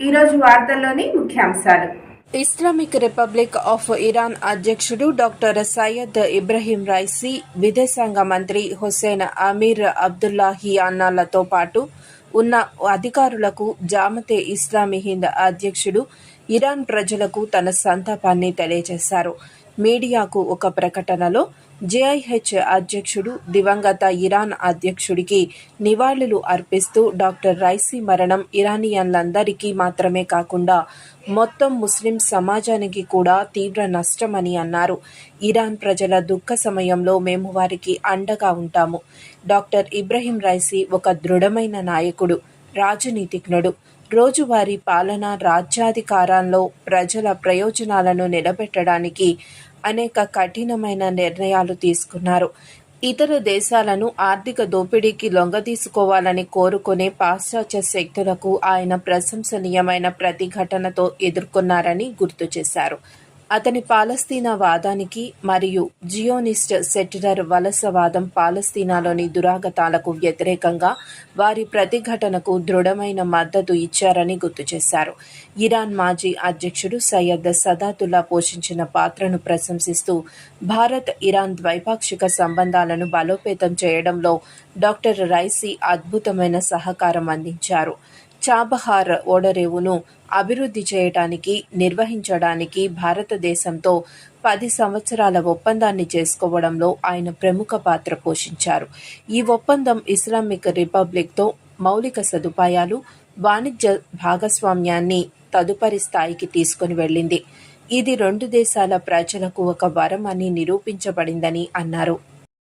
ఈరోజు వార్తల్లోని ముఖ్యాంశాలు. ఇస్లామిక్ రిపబ్లిక్ ఆఫ్ ఇరాన్ అధ్యక్షుడు డాక్టర్ సయ్యద్ ఇబ్రహీం రైసీ విదేశాంగ మంత్రి హుస్సేన్ అమీర్ అబ్దుల్లాహి అన్నాలతో పాటు ఉన్న అధికారులకు జామతే ఇస్లామీ హింద్ అధ్యక్షుడు ఇరాన్ ప్రజలకు తన సంతాపాన్ని తెలియజేశారు. మీడియాకు ఒక ప్రకటనలో జేఐహెచ్ అధ్యక్షుడు దివంగత ఇరాన్ అధ్యక్షుడికి నివాళులు అర్పిస్తూ డాక్టర్ రైసీ మరణం ఇరానియన్లందరికీ మాత్రమే కాకుండా మొత్తం ముస్లిం సమాజానికి కూడా తీవ్ర నష్టమని అన్నారు. ఇరాన్ ప్రజల దుఃఖ సమయంలో మేము వారికి అండగా ఉంటాము. డాక్టర్ ఇబ్రహీం రైసీ ఒక దృఢమైన నాయకుడు రాజనీతిజ్ఞుడు. రోజువారీ పాలన రాజ్యాధికారాల్లో ప్రజల ప్రయోజనాలను నిలబెట్టడానికి అనేక కఠినమైన నిర్ణయాలు తీసుకున్నారు. ఇతర దేశాలను ఆర్థిక దోపిడీకి లొంగదీసుకోవాలని కోరుకునే పాశ్చాత్య శక్తులకు ఆయన ప్రశంసనీయమైన ప్రతిఘటనతో ఎదుర్కొన్నారని గుర్తు చేశారు. అతని పాలస్తీనా వాదానికి మరియు జియోనిస్ట్ సెటిలర్ వలసవాదం పాలస్తీనాలోని దురాగతాలకు వ్యతిరేకంగా వారి ప్రతిఘటనకు దృఢమైన మద్దతు ఇచ్చారని గుర్తు చేశారు. ఇరాన్ మాజీ అధ్యక్షుడు సయ్యద్ సదాతుల్లా పోషించిన పాత్రను ప్రశంసిస్తూ భారత్ ఇరాన్ ద్వైపాక్షిక సంబంధాలను బలోపేతం చేయడంలో డాక్టర్ రైసీ అద్భుతమైన సహకారం అందించారు. చాబహార్ ఓడరేవును అభివృద్ధి చేయడానికి నిర్వహించడానికి భారతదేశంతో పది సంవత్సరాల ఒప్పందాన్ని చేసుకోవడంలో ఆయన ప్రముఖ పాత్ర పోషించారు. ఈ ఒప్పందం ఇస్లామిక్ రిపబ్లిక్తో మౌలిక సదుపాయాలు వాణిజ్య భాగస్వామ్యాన్ని తదుపరి స్థాయికి తీసుకుని వెళ్ళింది. ఇది రెండు దేశాల ప్రజలకు ఒక వరం అని నిరూపించబడిందని అన్నారు.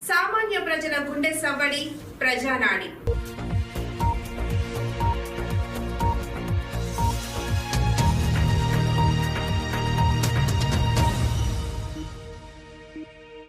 సామాన్య ప్రజల గుండె సవ్వడి ప్రజానాడి.